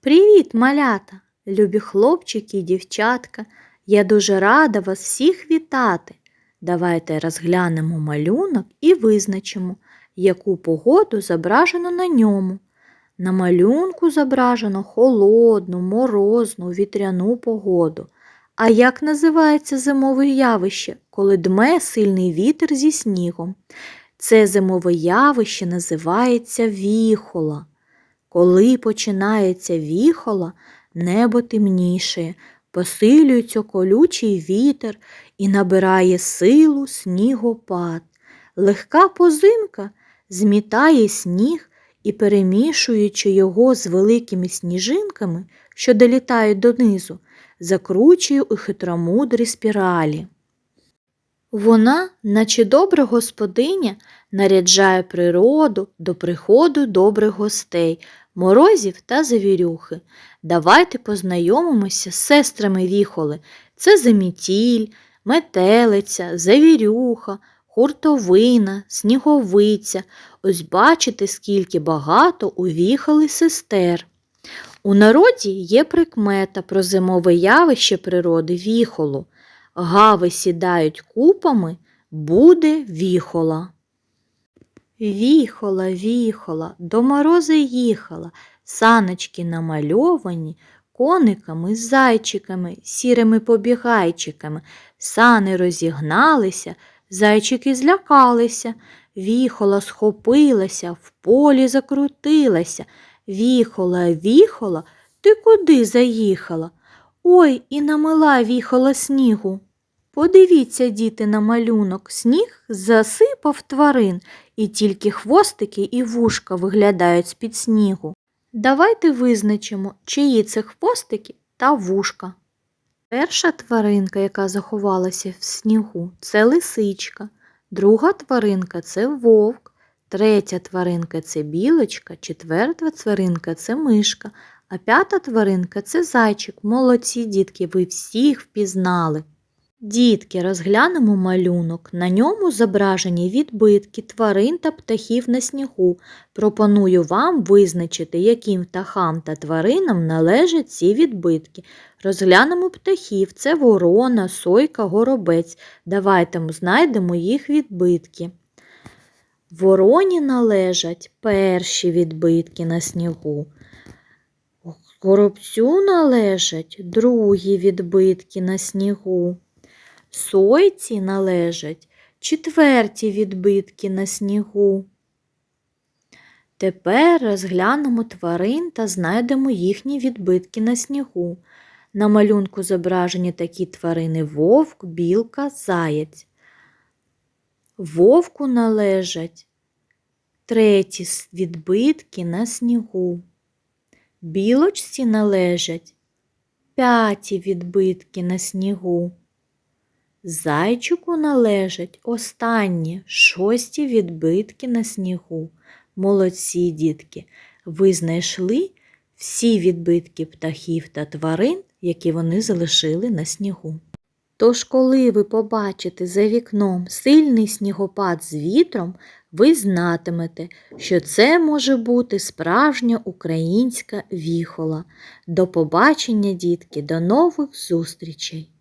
Привіт, малята, любі хлопчики і дівчатка. Я дуже рада вас всіх вітати. Давайте розглянемо малюнок і визначимо, яку погоду зображено на ньому. На малюнку зображено холодну, морозну, вітряну погоду. А як називається зимове явище, коли дме сильний вітер зі снігом? Це зимове явище називається віхола. Коли починається віхола, небо темнішає, посилюється колючий вітер і набирає силу снігопад. Легка позимка змітає сніг і, перемішуючи його з великими сніжинками, що долітають донизу, закручує у хитромудрі спіралі. Вона, наче добра господиня, наряджає природу до приходу добрих гостей, морозів та завірюхи. Давайте познайомимося з сестрами віхоли. Це замітіль, метелиця, завірюха, хуртовина, сніговиця. Ось бачите, скільки багато увіхали сестер. У народі є прикмета про зимове явище природи віхолу. Гави сідають купами, буде віхола. Віхола, віхола, до морози їхала, саночки намальовані, кониками, зайчиками, сірими побігайчиками. Сани розігналися, зайчики злякалися, віхола схопилася, в полі закрутилася. Віхола, віхола, ти куди заїхала? Ой, і намила віхола снігу. Подивіться, діти, на малюнок, сніг засипав тварин, і тільки хвостики і вушка виглядають з-під снігу. Давайте визначимо, чиї це хвостики та вушка. Перша тваринка, яка заховалася в снігу, це лисичка, друга тваринка це вовк, третя тваринка це білочка, четверта тваринка це мишка, а п'ята тваринка це зайчик. Молодці дітки, ви всіх впізнали. Дітки, розглянемо малюнок. На ньому зображені відбитки тварин та птахів на снігу. Пропоную вам визначити, яким птахам та тваринам належать ці відбитки. Розглянемо птахів це ворона, сойка, горобець. Давайте знайдемо їх відбитки. Вороні належать перші відбитки на снігу. Горобцю належать другі відбитки на снігу. Сойці належать четверті відбитки на снігу. Тепер розглянемо тварин та знайдемо їхні відбитки на снігу. На малюнку зображені такі тварини вовк, білка, заєць. Вовку належать треті відбитки на снігу. Білочці належать п'яті відбитки на снігу. Зайчику належать останні шості відбитки на снігу. Молодці дітки, ви знайшли всі відбитки птахів та тварин, які вони залишили на снігу. Тож, коли ви побачите за вікном сильний снігопад з вітром, ви знатимете, що це може бути справжня українська віхола. До побачення, дітки, до нових зустрічей!